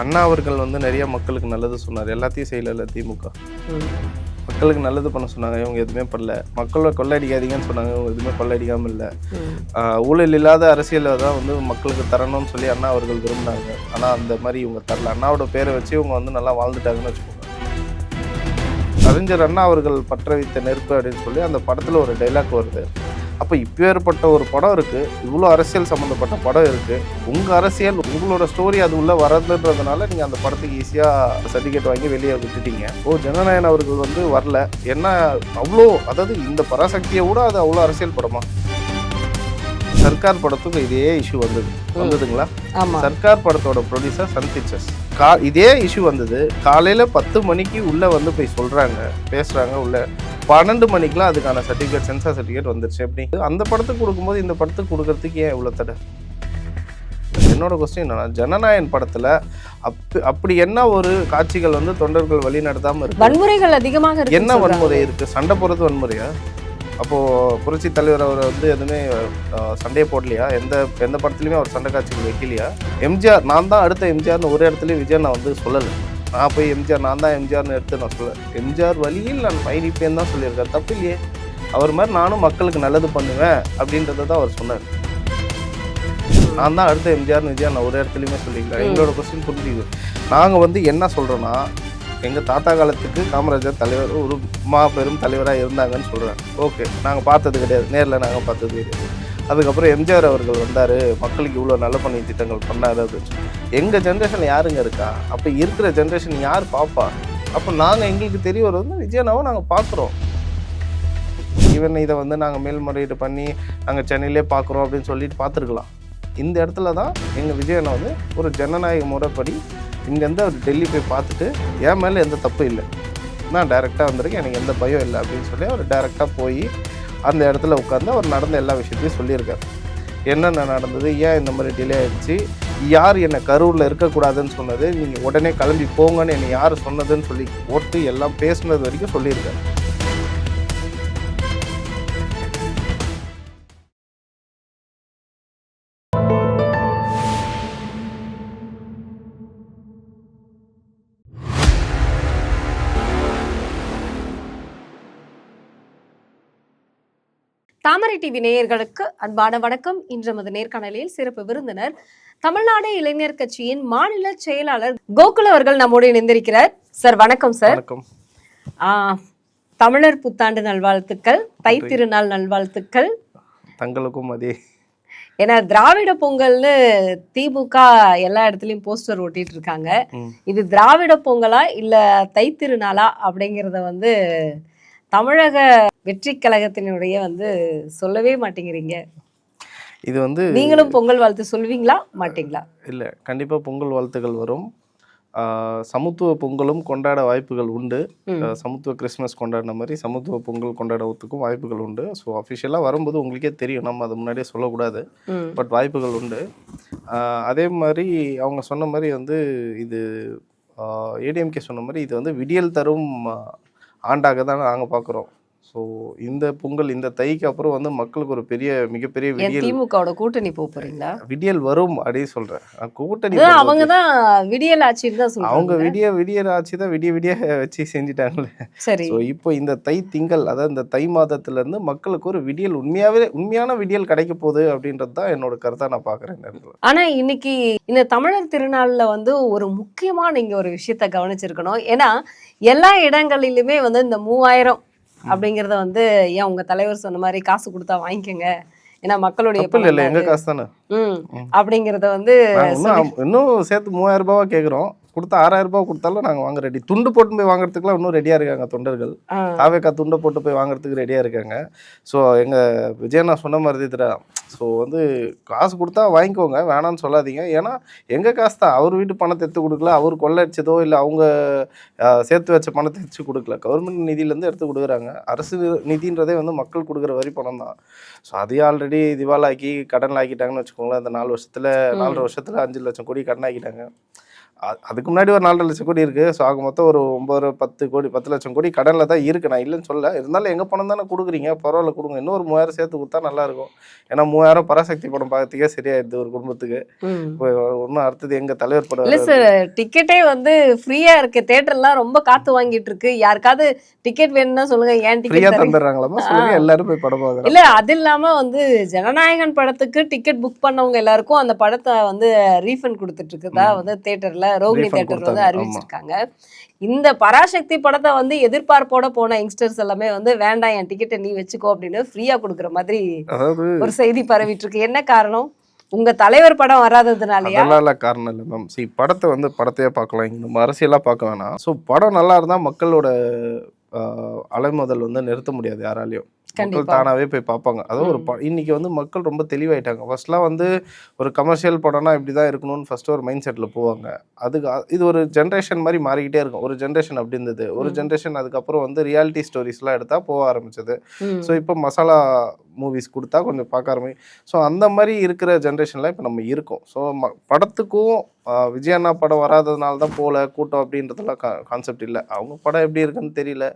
அண்ணா அவர்கள் வந்து நிறைய மக்களுக்கு நல்லது சொன்னார். எல்லாத்தையும் செய்யல திமுக. மக்களுக்கு நல்லது பண்ண சொன்னாங்க. இவங்க எதுவுமே பண்ணல. மக்களை கொள்ளையடிக்காதீங்கன்னு சொன்னாங்க. இவங்க எதுவுமே கொள்ளையடிக்காம இல்லை. ஊழல் இல்லாத அரசியலை தான் வந்து மக்களுக்கு தரணும்னு சொல்லி அண்ணா அவர்கள் விரும்பினாங்க. ஆனால் அந்த மாதிரி இவங்க தரல. அண்ணாவோட பேரை வச்சு இவங்க வந்து நல்லா வாழ்ந்துட்டாங்கன்னு வச்சுக்கோங்க. அறிஞர் அண்ணா அவர்கள் பற்ற வைத்த நெருப்பு அப்படின்னு சொல்லி அந்த படத்தில் ஒரு டைலாக் வருது. அப்போ இப்பேற்பட்ட ஒரு படம் இருக்குது இவ்வளோ அரசியல் சம்மந்தப்பட்ட படம் இருக்குது உங்கள் அரசியல் உங்களோட ஸ்டோரி அது உள்ளே வரதுன்றதுனால நீங்கள் அந்த படத்துக்கு ஈஸியாக சர்டிஃபிகேட் வாங்கி வெளியே விட்டுட்டீங்க. ஓ ஜனநாயகன் அவர்கள் வந்து வரல. என்ன அவ்வளோ அதாவது இந்த பராசக்தியை விட அது அவ்வளோ அரசியல் படமா? சர்க்கார் படத்துக்கு இதே இஷ்யூ வந்தது. வந்ததுங்களா? சர்க்கார் படத்தோட ப்ரொடியூசர் சன் பிக்சர்ஸ் கா இதே இஷ்யூ வந்தது. காலையில் பத்து மணிக்கு உள்ளே வந்து போய் சொல்கிறாங்க பேசுகிறாங்க உள்ள. பன்னெண்டு மணிக்கெலாம் அதுக்கான சர்டிஃபிகேட் சென்சார் சர்டிஃபிகேட் வந்துருச்சு. எப்படி? அந்த படத்துக்கு கொடுக்கும்போது இந்த படத்துக்கு கொடுக்கறதுக்கு ஏன் இவ்வளோ தடை? என்னோட கொஸ்டின் என்னன்னா ஜனநாயகன் படத்தில் அப் அப்படி என்ன ஒரு காட்சிகள் வந்து தொண்டர்கள் வழி நடத்தாமல் இருக்கு? வன்முறைகள் அதிகமாக இருக்கு என்ன வன்முறை இருக்குது சண்டை போடுறது வன்முறையா? அப்போது புரட்சி தலைவர் அவர் வந்து எதுவுமே சண்டையே போடலையா? எந்த எந்த படத்துலையுமே அவர் சண்டை காட்சிகள் வைக்கலையா எம்ஜிஆர் நான் தான் அடுத்த எம்ஜிஆர்னு ஒரு இடத்துலையும் விஜய் நான் வந்து சொல்லலை. நான் போய் எம்ஜிஆர் நான் தான் எம்ஜிஆர்னு எடுத்து நான் சொல்ல எம்ஜிஆர் வழியில் நான் பயணிப்பேன் தான் சொல்லியிருக்காரு. தப்பு இல்லையே. அவர் மாதிரி நானும் மக்களுக்கு நல்லது பண்ணுவேன் அப்படின்றத தான் அவர் சொன்னார். நான் தான் அடுத்த எம்ஜிஆர் விஜய் நான் ஒரு இடத்துலையுமே சொல்லிக்கிறேன் எங்களோட கொஸ்டின் புரிஞ்சுது நாங்கள் வந்து என்ன சொல்கிறோன்னா எங்கள் தாத்தா காலத்துக்கு காமராஜர் தலைவர் ஒரு மாபெரும் தலைவராக இருந்தாங்கன்னு சொல்கிறேன் ஓகே நாங்கள் பார்த்தது கிடையாது. நேரில் நாங்கள் பார்த்தது கிடையாது. அதுக்கப்புறம் எம்ஜிஆர் அவர்கள் வந்தார். மக்களுக்கு இவ்வளோ நல்ல பண்ணி திட்டங்கள் பண்ணார் அப்படின்னு எங்கள் ஜென்ரேஷன் யாருங்க இருக்கா? அப்போ இருக்கிற ஜென்ரேஷன் யார் பார்ப்பா அப்போ நாங்கள் எங்களுக்கு தெரிய வர வந்து விஜயனாவும் நாங்கள் பார்க்குறோம் ஈவன் இதை வந்து நாங்கள் மேல்முறையீடு பண்ணி நாங்கள் சென்னையிலே பார்க்குறோம் அப்படின்னு சொல்லிட்டு பார்த்துருக்கலாம். இந்த இடத்துல தான் எங்கள் விஜயனை வந்து ஒரு ஜனநாயக முறைப்படி இங்கேருந்து அவர் டெல்லி போய் பார்த்துட்டு என் மேலே எந்த தப்பு இல்லை. நான் டைரெக்டாக வந்திருக்கேன். எனக்கு எந்த பயம் இல்லை அப்படின்னு சொல்லி அவர் டைரெக்டாக போய் அந்த இடத்துல உட்காந்து அவர் நடந்த எல்லா விஷயத்தையும் சொல்லியிருக்கார். என்னென்ன நடந்தது? ஏன் இந்த மாதிரி டிலே ஆயிடுச்சு? யார் என்னை கரூரில் இருக்கக்கூடாதுன்னு சொன்னது? நீங்கள் உடனே கிளம்பி போங்கன்னு என்னை யார் சொன்னதுன்னு சொல்லி போட்டு எல்லாம் பேசுனது வரைக்கும் சொல்லியிருக்காரு. தாமரை டிவி நேயர்களுக்கு அன்பான வணக்கம். இன்று நமது நேர்காணலில் சிறப்பு விருந்தினர் தமிழ்நாடு இளைஞர் கட்சியின் மாநில செயலாளர் கோகுல் அவர்கள் நம்மோடு இணைந்திருக்கிறார். சார் வணக்கம் சார். தமிழர் புத்தாண்டு நல்வாழ்த்துக்கள் தை திருநாள் நல்வாழ்த்துக்கள். தங்களுக்கும் அதே. ஏன்னா திராவிட பொங்கல்னு திமுக எல்லா இடத்துலயும் போஸ்டர் ஒட்டிட்டு இருக்காங்க. இது திராவிட பொங்கலா இல்ல தை திருநாளா அப்படிங்கறத வந்து தமிழக வெற்றி கழகத்தினுடைய வந்து சொல்லவே மாட்டேங்கிறீங்க. இது வந்து நீங்களும் பொங்கல் வாழ்த்து சொல்வீங்களா? மாட்டீங்களா? இல்லை கண்டிப்பாக பொங்கல் வாழ்த்துகள் வரும். சமத்துவ பொங்கலும் கொண்டாட வாய்ப்புகள் உண்டு. சமத்துவ கிறிஸ்மஸ் கொண்டாடின மாதிரி சமத்துவ பொங்கல் கொண்டாடுறதுக்கும் வாய்ப்புகள் உண்டு. ஸோ அஃபிஷியலாக வரும்போது உங்களுக்கே தெரியும். நம்ம அதை முன்னாடியே சொல்லக்கூடாது. பட் வாய்ப்புகள் உண்டு. அதே மாதிரி அவங்க சொன்ன மாதிரி வந்து இது ஏடிஎம்கே சொன்ன மாதிரி இது வந்து விடியல் தரும் ஆண்டாக தான் நாங்கள் பார்க்குறோம் ஸோ இந்த பொங்கல் இந்த தைக்கு அப்புறம் வந்து மக்களுக்கு ஒரு பெரிய மிகப்பெரிய விடியல். திமுகவோட கூட்டணி போறீங்களா? விடியல் வரும் அப்படின்னு சொல்கிறேன் கூட்டணி அவங்க தான் விடியல் ஆட்சின்னு தான் அவங்க விடிய விடிய ஆட்சி தான் விடிய விடிய வச்சு செஞ்சுட்டாங்களே. சரி. ஸோ இப்போ இந்த தை திங்கள் அதாவது இந்த தை மாதத்துல இருந்து மக்களுக்கு ஒரு விடியல் உண்மையாவே உண்மையான விடியல் கிடைக்க போகுது அப்படின்றது தான் என்னோட கருத்தா நான் இடத்துல. ஆனா இன்னைக்கு இந்த தமிழர் திருநாள்ல வந்து ஒரு முக்கியமா நீங்க ஒரு விஷயத்த கவனிச்சிருக்கணும். ஏன்னா எல்லா இடங்களிலுமே வந்து இந்த மூவாயிரம் அப்படிங்கறத வந்து ஏன் உங்க தலைவர் சொன்ன மாதிரி காசு கொடுத்தா வாங்கிக்கோங்க? ஏன்னா மக்களுடைய இல்லை. எங்க. காசு தானே ம். அப்படிங்கறத வந்து இன்னும் இன்னும் சேர்த்து மூவாயிரம் ரூபாவா கேட்குறோம் கொடுத்தா ஆறாயிரம் ரூபாய் கொடுத்தாலும் நாங்க வாங்க ரெடி. துண்டு போட்டு போய் வாங்குறதுக்குலாம் இன்னும் ரெடியா இருக்காங்க தொண்டர்கள். தாவேக்கா துண்டை போட்டு போய் வாங்குறதுக்கு ரெடியாக இருக்காங்க. ஸோ எங்கள் விஜயண்ணா சொன்ன மாதிரி தான் ஸோ வந்து காசு கொடுத்தா வாங்கிக்கோங்க வேணாம்னு சொல்லாதீங்க. ஏன்னா எங்கள் காசு தான்? அவர் வீட்டு பணத்தை எடுத்து கொடுக்கல அவர் கொள்ளடிச்சதோ இல்லை அவங்க சேர்த்து வச்ச பணத்தை எடுத்து கொடுக்கல. கவர்மெண்ட் நிதியிலேருந்து எடுத்து கொடுக்குறாங்க. அரசு நிதின்றதே வந்து மக்கள் கொடுக்குற வரி பணம் தான். ஸோ அதையும் ஆல்ரெடி திவாலாக்கி கடன் ஆக்கிட்டாங்கன்னு வச்சுக்கோங்களேன் இந்த நாலு வருஷத்தில் நாலரை வருஷத்தில் அஞ்சு லட்சம் கோடி கடன் ஆக்கிட்டாங்க. அதுக்கு முன்னாடி ஒரு நாலரை லட்சம் கோடி இருக்கு. ஸோ ஆக மொத்தம் ஒரு ஒன்பது பத்து கோடி பத்து லட்சம் கோடி கடனில் தான் இருக்கு. நான் இல்லைன்னு சொல்ல இருந்தாலும் எங்க பணம் தானே கொடுக்குறீங்க? பரவாயில்ல கொடுங்க. இன்னும் ஒரு மூவாயிரம் சேர்த்து கொடுத்தா நல்லா இருக்கும். ஏன்னா மூவாயிரம் பராசக்தி படம் பார்க்கறதுக்கே சரியாயிடுது ஒரு குடும்பத்துக்கு. இப்போ ஒன்றும் அடுத்தது எங்க தலைவர் படம் இல்ல சார் டிக்கெட்டே வந்து ஃப்ரீயா இருக்கு. தேட்டர்லாம் ரொம்ப காத்து வாங்கிட்டு இருக்கு. யாருக்காவது டிக்கெட் வேணும்னா சொல்லுங்க. ஏன் டிக்கெட் தந்துடுறாங்களாமா? சொல்லுங்க எல்லாரும் போய் படம் பார்க்குறோம். இல்ல அது இல்லாம வந்து ஜனநாயகன் படத்துக்கு டிக்கெட் புக் பண்ணவங்க எல்லாருக்கும் அந்த படத்தை வந்து ரீஃபண்ட் கொடுத்துட்டு இருக்குதா? வந்து தியேட்டர்ல ரோகிணி தியேட்டர் வந்து அறிவிச்சிருக்காங்க. இந்த பராசக்தி படத்தை வந்து எதிர்பார்ப்போட போன யங்ஸ்டர்ஸ் எல்லாமே வந்து வேண்டாம் என் டிக்கெட்டை நீ வச்சுக்கோ அப்படின்னு ஃப்ரீயா கொடுக்குற மாதிரி ஒரு செய்தி பரவிட்டு இருக்கு என்ன காரணம்? உங்க தலைவர் படம் வராததுனாலயா? அதெல்லாம் காரணம் இல்லை மேம் சி படத்தை வந்து படத்தையே பார்க்கலாம். இங்க நம்ம அரசியலாக பார்க்க வேணாம். ஸோ படம் நல்லா இருந்தா மக்களோட அலைமோதல் வந்து நிறுத்த முடியாது யாராலையும். மக்கள். தானாவே போய் பார்ப்பாங்க. அதாவது ஒரு இன்னைக்கு வந்து மக்கள் ரொம்ப தெளிவாயிட்டாங்க. ஃபர்ஸ்ட்லாம் வந்து ஒரு கமர்ஷியல் படம்னா இப்படி தான் இருக்கணும்னு ஃபர்ஸ்ட் ஒரு மைண்ட் செட்டில் போவாங்க. அதுக்கு இது ஒரு ஜென்ரேஷன் மாதிரி மாறிக்கிட்டே இருக்கும். ஒரு ஜென்ரேஷன் அப்படி இருந்தது. ஒரு. ஜென்ரேஷன் அதுக்கப்புறம் வந்து ரியாலிட்டி ஸ்டோரிஸ்லாம் எடுத்தா போக ஆரம்பிச்சது. ஸோ இப்போ மசாலா மூவிஸ் கொடுத்தா கொஞ்சம் பார்க்க ஆரம்பி ஸோ அந்த மாதிரி இருக்கிற ஜென்ரேஷனில் இப்போ நம்ம இருக்கோம். ஸோ ம படத்துக்கும் விஜய் அண்ணா படம் வராததுனால தான் போகல கூட்டம் அப்படின்றதுலாம் கா கான்செப்ட் இல்லை. அவங்க படம் எப்படி இருக்குன்னு தெரியல.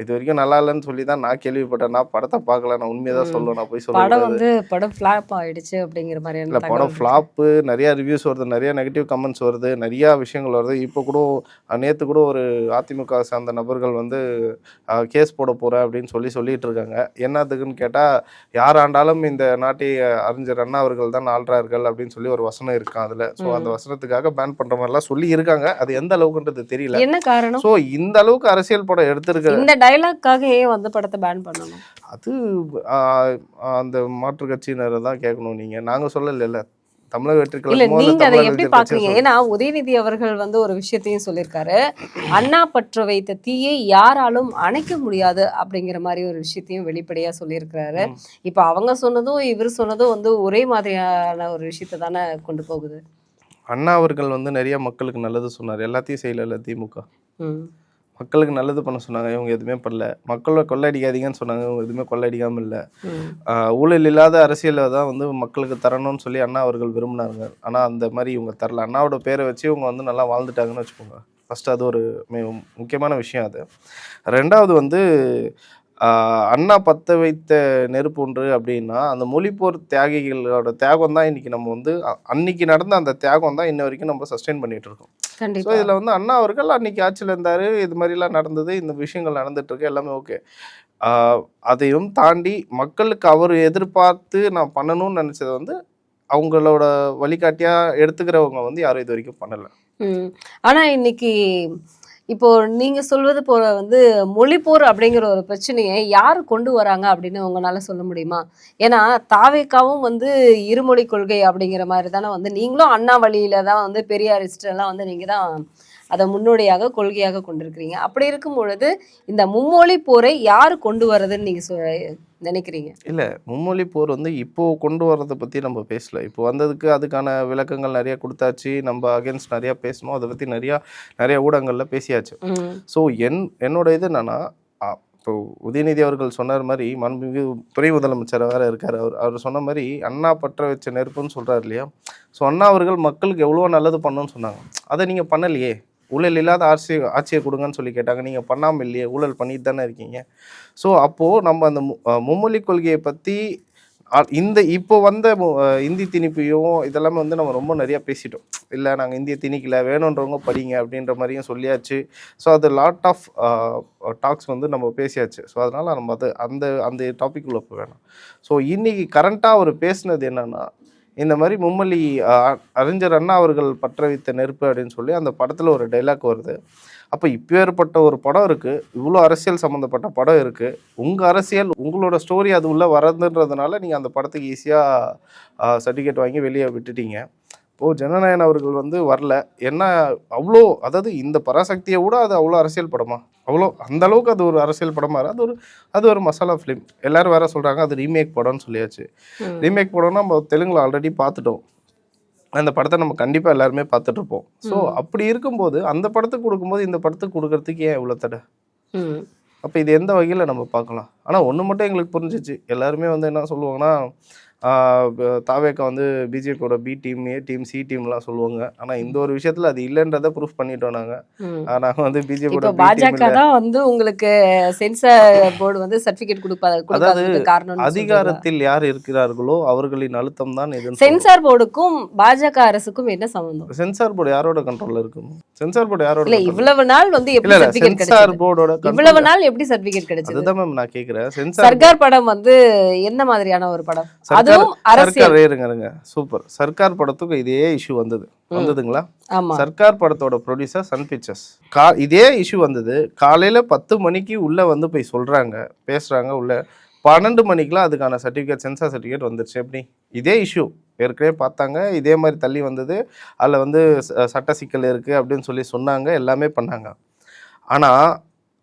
இது வரைக்கும் நல்லா இல்லைன்னு சொல்லி தான் நான் கேள்விப்பட்டேன். நான் படத்தை பார்க்கல. நான் உண்மையை தான். சொல்லுவேன் நான் போய் படம் சொல்ல வந்து படம் ஃபிளாப் ஆயிடுச்சு அப்படிங்கிற இல்லை மாதிரியான படம் ஃப்ளாப்பு நிறைய ரிவ்யூஸ் வருது நிறைய நெகட்டிவ் கமெண்ட்ஸ் வருது நிறைய விஷயங்கள் வருது. இப்போ கூட நேற்று கூட ஒரு அதிமுக சார்ந்த நபர்கள் வந்து கேஸ் போட போகிறேன் அப்படின்னு சொல்லி சொல்லிட்டு இருக்காங்க. என்னத்துக்குன்னு கேட்டால் யார் ஆண்டாலும் இந்த நாட்டை அறிஞர் அண்ணா அவர்கள் தான் ஆள்றார்கள் அப்படின்னு சொல்லி ஒரு வசனம் இருக்கான் அதில். ஸோ அந்த வசனத்துக்காக பேன் பண்ணுற மாதிரிலாம் சொல்லி இருக்காங்க அது எந்த அளவுக்குன்றது தெரியல. என்ன காரணம்? ஸோ இந்த அளவுக்கு அரசியல் படம் எடுத்திருக்க இந்த டைலாக்காக ஏன் வந்து படத்தை பேன் பண்ணணும்? அது அந்த மாற்று கட்சியினரை தான் கேட்கணும் நீங்கள் நாங்கள் சொல்லலைல்ல. தமிழக வெற்றி இல்ல கழகமோ இல்ல நீங்க அதை எப்படி பாக்குறீங்க? ஏன்னா உதயநிதி அவர்கள் வந்து ஒரு விஷயத்தையும் சொல்லியிருக்காரு. அண்ணா பற்ற வைத்த தீயை யாராலும் அணைக்க முடியாது அப்படிங்கிற மாதிரி ஒரு விஷயத்தையும் வெளிப்படையா சொல்லியிருக்கிறாரு. இப்ப அவங்க சொன்னதும் இவர் சொன்னதும் வந்து ஒரே மாதிரியான ஒரு விஷயத்தை தானே கொண்டு போகுது? அண்ணா அவர்கள் வந்து நிறைய மக்களுக்கு நல்லது சொன்னார். எல்லாத்தையும் செய்யல திமுக. மக்களுக்கு நல்லது பண்ண சொன்னாங்க இவங்க எதுவுமே பண்ணல. மக்களை கொள்ளையடிக்காதீங்கன்னு சொன்னாங்க இவங்க எதுவுமே கொள்ளையடிக்காம இல்லை. ஊழல் இல்லாத அரசியலை தான் வந்து மக்களுக்கு தரணும்னு சொல்லி அண்ணா அவர்கள் விரும்பினாங்க. ஆனால் அந்த மாதிரி இவங்க தரல. அண்ணாவோட பேரை வச்சு இவங்க வந்து நல்லா வாழ்ந்துட்டாங்கன்னு வச்சுக்கோங்க. ஃபர்ஸ்ட் அது ஒரு மிக முக்கியமான விஷயம் அது. ரெண்டாவது வந்து அண்ணா பத்த வைத்த நெருப்பு ஒன்று அப்படின்னா அந்த மொழிப்போர் தியாகிகளோட தியாகம் தான் இன்னைக்கு நம்ம வந்து அன்னைக்கு நடந்த அந்த தியாகம் தான் இன்ன வரைக்கும் நம்ம சஸ்டெயின் பண்ணிட்டு இருக்கோம். ஸோ இதில் வந்து அண்ணா அவர்கள் அன்னைக்கு ஆட்சியில் இருந்தார் இது மாதிரிலாம் நடந்தது இந்த விஷயங்கள் நடந்துட்டு இருக்கு எல்லாமே ஓகே அதையும் தாண்டி மக்களுக்கு அவர் எதிர்பார்த்து நான் பண்ணணும்னு நினச்சதை வந்து அவங்களோட வழிகாட்டியா எடுத்துக்கிறவங்க வந்து யாரும் இது வரைக்கும் பண்ணல. ம். ஆனா இன்னைக்கு இப்போ நீங்க சொல்வது போல வந்து மொழிப்போர் அப்படிங்கிற ஒரு பிரச்சனையை யார் கொண்டு வராங்க அப்படின்னு உங்களால சொல்ல முடியுமா? ஏன்னா தாவேக்காவும் வந்து இருமொழி கொள்கை அப்படிங்கிற மாதிரி தானே வந்து நீங்களும் அண்ணா வழியில தான் வந்து பெரியாரிஸ்ட் எல்லாம் வந்து நீங்க தான் அதை முன்னோடியாக கொள்கையாக கொண்டிருக்கிறீங்க. அப்படி இருக்கும் பொழுது இந்த மும்மொழி போரை யார் கொண்டு வர்றதுன்னு நீங்க சொ- நினைக்கிறீங்க? இல்லை மும்மொழி போர் வந்து இப்போ கொண்டு வர்றதை பற்றி நம்ம பேசல. இப்போ வந்ததுக்கு அதுக்கான விளக்கங்கள் நிறைய கொடுத்தாச்சு. நம்ம அகேன்ஸ்ட் நிறையா பேசணும். அதை பற்றி நிறையா நிறைய ஊடகங்களில் பேசியாச்சு. ஸோ என் என்னோட இது என்னன்னா இப்போ உதயநிதி அவர்கள் சொன்னார் மாதிரி மாண்புமிகு துணை முதலமைச்சர் வேற இருக்கார். அவர் அவர் சொன்ன மாதிரி அண்ணா பற்ற வச்ச நெருப்புன்னு சொல்றாரு இல்லையா? ஸோ அண்ணா அவர்கள் மக்களுக்கு எவ்வளோ நல்லது பண்ணணும்னு சொன்னாங்க. அதை நீங்கள் பண்ணலையே? ஊழல் இல்லாத ஆட்சி ஆட்சியை கொடுங்கன்னு சொல்லி கேட்டாங்க. நீங்கள் பண்ணாமல் இல்லையே ஊழல் பண்ணிட்டு தானே இருக்கீங்க. ஸோ அப்போது நம்ம அந்த மு- மும்மொழி கொள்கையை பற்றி இந்த இப்போ வந்த மு- இந்தி திணிப்பையும் இதெல்லாமே வந்து நம்ம ரொம்ப நிறையா பேசிட்டோம். இல்லை நாங்கள் இந்திய திணிக்கல வேணுன்றவங்க படிங்க அப்படின்ற மாதிரியும் சொல்லியாச்சு. ஸோ அது லாட் ஆஃப் டாக்ஸ் வந்து நம்ம பேசியாச்சு. ஸோ அதனால் நம்ம அது அந்த அந்த டாபிக் உள்ள வேணாம். ஸோ இன்றைக்கி கரண்ட்டாக அவர் பேசுனது என்னென்னா இந்த மாதிரி மும்மொழி அறிஞர் அண்ணா அவர்கள் பற்ற வைத்த நெருப்பு அப்படின்னு சொல்லி அந்த படத்தில் ஒரு டைலாக் வருது. அப்போ இப்பேற்பட்ட ஒரு படம் இருக்குது இவ்வளோ அரசியல் சம்மந்தப்பட்ட படம் இருக்குது உங்கள் அரசியல் உங்களோட ஸ்டோரி அது உள்ளே வரதுன்றதுனால நீங்கள் அந்த படத்துக்கு ஈஸியாக சர்டிஃபிகேட் வாங்கி வெளியே விட்டுட்டீங்க. இப்போது ஜனநாயகன் அவர்கள் வந்து வரல. என்ன அவ்வளோ அதாவது இந்த பராசக்தியை விட அது அவ்வளோ அரசியல் படமா? அவ்வளோ அந்த அளவுக்கு அது ஒரு அரசியல் படமா? இருக்கு. அது ஒரு அது ஒரு மசாலா ஃபிலிம் எல்லாரும் வேற சொல்கிறாங்க அது ரீமேக் படம்னு சொல்லியாச்சு. ரீமேக் படம்னா நம்ம தெலுங்குல ஆல்ரெடி பார்த்துட்டோம். அந்த படத்தை நம்ம கண்டிப்பாக எல்லாருமே பார்த்துட்டு இருப்போம். ஸோ. அப்படி இருக்கும்போது அந்த படத்துக்கு கொடுக்கும்போது இந்த படத்துக்கு கொடுக்கறதுக்கு ஏன் இவ்வளோ தடை. அப்போ இது எந்த வகையில் நம்ம பார்க்கலாம்? ஆனால் ஒன்று மட்டும் எங்களுக்கு புரிஞ்சிச்சு. எல்லாருமே வந்து என்ன சொல்லுவாங்கன்னா தாவேக்கா வந்து பிஜேபியோட B team A team C டீம்லாம் சொல்லுவாங்க. ஆனா இந்த ஒரு விஷயத்துல அது இல்லைன்றதை ப்ரூஃப் பண்ணிட்டோம் நாங்க. ம். ஆஹ் நாங்க வந்து பிஜேபியோட பாஜக தான் வந்து உங்களுக்கு சென்சார் போர்டு வந்து சர்டிபிகேட் கொடுப்பா கொடுக்காததுக்கு காரணம் அதிகாரத்தில் யார் இருக்கிறார்களோ அவர்களின் அழுத்தம் தான் இது சென்சார் போர்டுக்கும் பாஜக அரசுக்கும் என்ன சம்பந்தம்? சென்சார் போர்டு யாரோட கண்ட்ரோல்ல இருக்கும்? சென்சார் போர்டு யாரோட இல்ல? இவ்வளவு நாள் வந்து எப்படி சென்சார் போர்டோட இவ்வளவு நாள் எப்படி சர்டிபிகேட் கிடைச்சது? அதுதான் மேம் நான் கேக்குறேன். சென்சார் சர்க்கார் படம் வந்து என்ன மாதிரியான ஒரு படம்? சர்க்கார் சர்க்கார் இருங்க இருங்க. சூப்பர் சர்க்கார் படத்துக்கு இதே இஷ்யூ வந்தது. வந்ததுங்களா? சர்க்கார் படத்தோட ப்ரொடியூசர் சன் பிக்சர்ஸ் கா இதே இஷ்யூ வந்தது. காலையில பத்து மணிக்கு உள்ள வந்து போய் சொல்றாங்க. பேசுறாங்க உள்ள. பன்னெண்டு மணிக்கெலாம் அதுக்கான சர்டிஃபிகேட் சென்சார் சர்டிஃபிகேட் வந்துருச்சு. எப்படி? இதே இஷ்யூ ஏற்கனவே பார்த்தாங்க. இதே மாதிரி தள்ளி வந்தது. அதில் வந்து சட்ட சிக்கல் இருக்குது அப்படின்னு சொல்லி சொன்னாங்க. எல்லாமே பண்ணாங்க. ஆனால்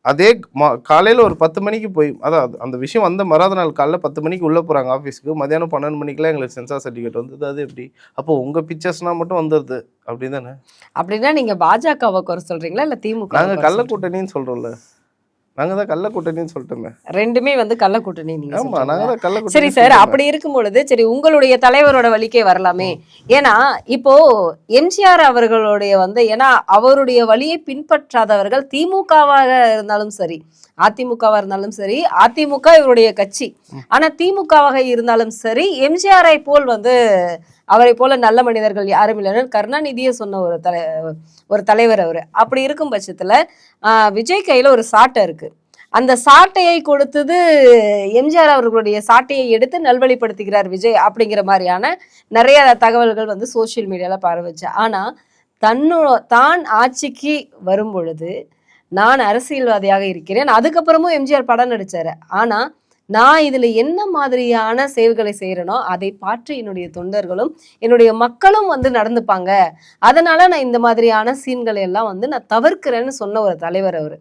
அதே மா காலையில் ஒரு பத்து மணிக்கு போய் அதான் அது- அந்த விஷயம் வந்த மறாத நாள் காலைல பத்து மணிக்கு உள்ளே போகிறாங்க ஆஃபீஸ்க்கு மதியானம் பன்னெண்டு மணிக்கெலாம் எங்களுக்கு சென்சார் சர்டிஃபிகேட் வந்தது. அது எப்படி? அப்போ உங்கள் பிக்சர்ஸ்னால் மட்டும் வந்துடுது அப்படி தானே அப்படின்னா நீங்க பாஜகவை குறை சொல்றீங்களா? இல்ல திமுக நாங்கள் கள்ள கூட்டணின்னு சொல்கிறோம்ல நாங்கள் தான் கள்ள கூட்டணின்னு சொல்லிட்டோமே. ரெண்டுமே வந்து கள்ள கூட்டணி நீங்க சொல்றீங்களா? நாங்கள் தான் கள்ள சரி சார் அப்படி இருக்கும் பொழுது சரி உங்களுடைய தலைவரோட வழிக்கே வரலாமே. ஏன்னா இப்போ எம்ஜிஆர் அவர்களுடைய வந்து ஏன்னா அவருடைய வழியை பின்பற்றாதவர்கள் திமுகவாக இருந்தாலும் சரி அதிமுகவா இருந்தாலும் சரி அதிமுக இவருடைய கட்சி. ஆனா திமுகவாக இருந்தாலும் சரி எம்ஜிஆரை போல் வந்து அவரை போல நல்ல மனிதர்கள் யாரும் இல்லைன்னு கருணாநிதியை சொன்ன ஒரு தலை ஒரு தலைவர் அவர். அப்படி இருக்கும் பட்சத்தில் விஜய் கையில் ஒரு சாட்டை இருக்குது அந்த சாட்டையை கொடுத்தது எம்ஜிஆர் அவர்களுடைய சாட்டையை எடுத்து நல்வழிப்படுத்துகிறார் விஜய் அப்படிங்கிற மாதிரியான நிறைய தகவல்கள் வந்து சோஷியல் மீடியாவில் பரவச்சு. ஆனால் தன்னோ தான் ஆட்சிக்கு வரும் பொழுது நான் அரசியல்வாதியாக இருக்கிறேன். அதுக்கப்புறமும் எம்ஜிஆர் படம் நடித்தார் ஆனால் நான் இதுல என்ன மாதிரியான செயல்களை செய்யறேனோ அதை பார்த்து என்னுடைய தொண்டர்களும் என்னுடைய மக்களும் வந்து நடந்துப்பாங்க. அதனால நான் இந்த மாதிரியான சீன்களை எல்லாம் வந்து நான் தவிர்க்கிறேன்னு சொன்ன ஒரு தலைவர் அவர்.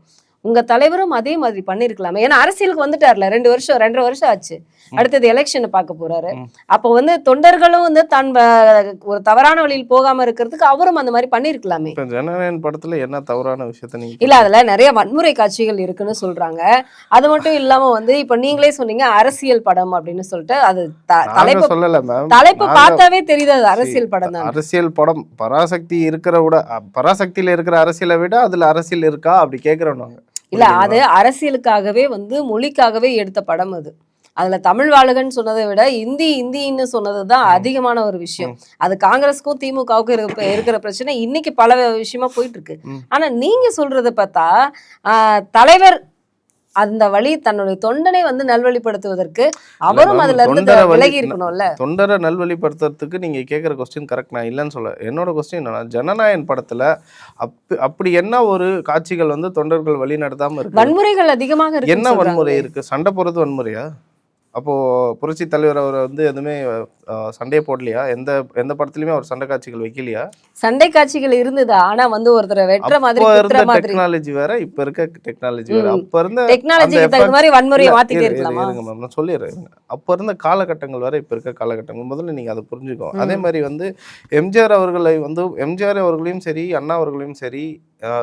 உங்க தலைவரும் அதே மாதிரி பண்ணிருக்கலாமே. ஏன்னா அரசியலுக்கு வந்துட்டார்ல ரெண்டு வருஷம் ரெண்டரை வருஷம் ஆச்சு. அடுத்தது எலெக்ஷனை பார்க்க போறாரு. அப்போ வந்து தொண்டர்களும் வந்து தான் ஒரு தவறான வழியில் போகாம இருக்கிறதுக்கு அவரும் அந்த மாதிரி பண்ணிருக்கலாமே. ஜனநாயகன் படத்தில் என்ன தவறான விஷயத்த நீங்கள் இல்ல அதுல நிறைய வன்முறை காட்சிகள் இருக்குன்னு சொல்றாங்க. அது மட்டும் இல்லாம வந்து இப்ப நீங்களே சொன்னீங்க அரசியல் படம் அப்படின்னு சொல்லிட்டு அது தலைப்பு சொல்லலை தலைப்பு நாங்க- பார்த்தாவே தெரியுது அது அரசியல் படம் தான். அரசியல் படம் பராசக்தி இருக்கிற விட பராசக்தியில இருக்கிற அரசியலை விட அதுல அரசியல் இருக்கா அப்படி கேக்குறோம் நாங்க. இல்ல அது அரசியலுக்காகவே வந்து மொழிக்காகவே எடுத்த படம் அது. அதுல தமிழ் வாழகன் சொன்னதை விட இந்தி இந்தின்னு சொன்னதுதான் அதிகமான ஒரு விஷயம். அது காங்கிரஸுக்கும் திமுகவுக்கும் இருக்க இருக்கிற பிரச்சனை இன்னைக்கு பல விஷயமா போயிட்டு இருக்கு. ஆனா நீங்க சொல்றத பார்த்தா ஆஹ், தலைவர் அந்த வழி தன்னுடைய தொண்டனை வந்து நல்வழிப்படுத்துவதற்கு அவரும் அதுல இருந்து விலகி இருக்கணும்ல? தொண்டரை நல்வழிப்படுத்துறதுக்கு நீங்க கேக்குற கொஸ்டின் கரெக்ட் நான் இல்லைன்னு சொல்ல என்னோட கொஸ்டின் என்னன்னா ஜனநாயகன் படத்துல அப் அப்படி என்ன ஒரு காட்சிகள் வந்து தொண்டர்கள் வழி நடத்தாம இருக்கு? வன்முறைகள் அதிகமாக இருக்கு என்ன வன்முறை இருக்கு? சண்டை போறது வன்முறையா? அப்போ புரட்சி தலைவர் அவர் வந்து எதுவுமே அஹ், சண்டையே போடலையா? எந்த எந்த படத்துலயுமே அவர் சண்டை காட்சிகள் வைக்கலையா? சண்டை காட்சிகள் இருந்தது? ஆனா வந்து ஒருத்தரை வெட்டுற மாதிரி இருந்த டெக்னாலஜி வேற இப்ப இருக்க டெக்னாலஜி வேற. அப்ப இருந்த டெக்னாலஜிக்கு தகுந்த மாதிரி வன்முறையை மாத்திட்டே இரு, இரு, இருக்கலாமா? இருங்க மேம் நான் சொல்லிடுறேன். அப்ப இருந்த காலகட்டங்கள் வேற இப்ப இருக்க காலகட்டங்கள். முதல்ல நீங்க அதை புரிஞ்சுக்கோ. அதே மாதிரி வந்து எம்ஜிஆர் அவர்களை வந்து எம்ஜிஆர் அவர்களையும் சரி அண்ணா அவர்களையும் சரி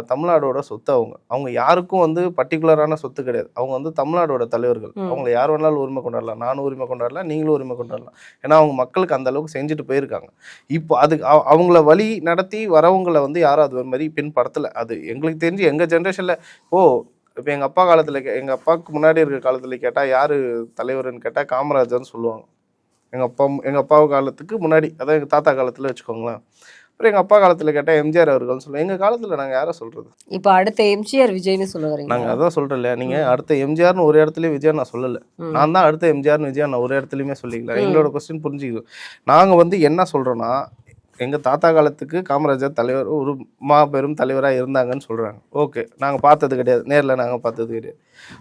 தமிழ்நாடோட சொத்து அவங்க. அவங்க யாருக்கும் வந்து பர்டிகுலரான சொத்து கிடையாது. அவங்க வந்து தமிழ்நாடோட தலைவர்கள். அவங்கள யார் வேணாலும் உரிமை கொண்டாடலாம். நானும் உரிமை கொண்டாடலாம். நீங்களும் உரிமை கொண்டாடலாம். ஏன்னா அவங்க மக்களுக்கு அந்த அளவுக்கு செஞ்சுட்டு போயிருக்காங்க. இப்போ அதுக்கு அவங்கள வழி நடத்தி வரவங்களை வந்து யாரும் அது மாதிரி பின்படுத்தலை. அது எங்களுக்கு தெரிஞ்சு எங்கள் ஜென்ரேஷனில் ஓ இப்போ எங்கள் அப்பா காலத்தில் எங்கள் அப்பாவுக்கு முன்னாடி இருக்க காலத்தில் கேட்டால் யார் தலைவர்னு கேட்டால் காமராஜர்னு சொல்லுவாங்க. எங்கள் அப்பா எங்கள் அப்பா காலத்துக்கு முன்னாடி அதான் எங்கள் தாத்தா காலத்தில் வச்சுக்கோங்களேன். அப்புறம் எங்கள் அப்பா காலத்தில் கேட்டால் எம்ஜிஆர் அவர்கள்னு சொல்லுவோம் எங்கள் காலத்தில் நாங்கள் யாரை சொல்கிறது இப்ப அடுத்த எம்ஜிஆர் விஜய்னு சொல்ல வரீங்க நாங்கள் அதான் சொல்கிறேன் நீங்கள் அடுத்த எம்ஜிஆர்னு ஒரு இடத்துலயும் விஜய் நான் சொல்லலை. நான் தான் அடுத்த எம்ஜிஆர்னு விஜய் நான் ஒரு இடத்துலையுமே சொல்லிக்கல. எங்களோட கொஸ்டின் புரிஞ்சுக்குது. நாங்கள் வந்து என்ன சொல்கிறோன்னா எங்கள் தாத்தா காலத்துக்கு காமராஜர் தலைவர் ஒரு மாபெரும் தலைவராக இருந்தாங்கன்னு சொல்கிறாங்க ஓகே நாங்கள் பார்த்தது கிடையாது. நேரில் நாங்கள் பார்த்தது கிடையாது.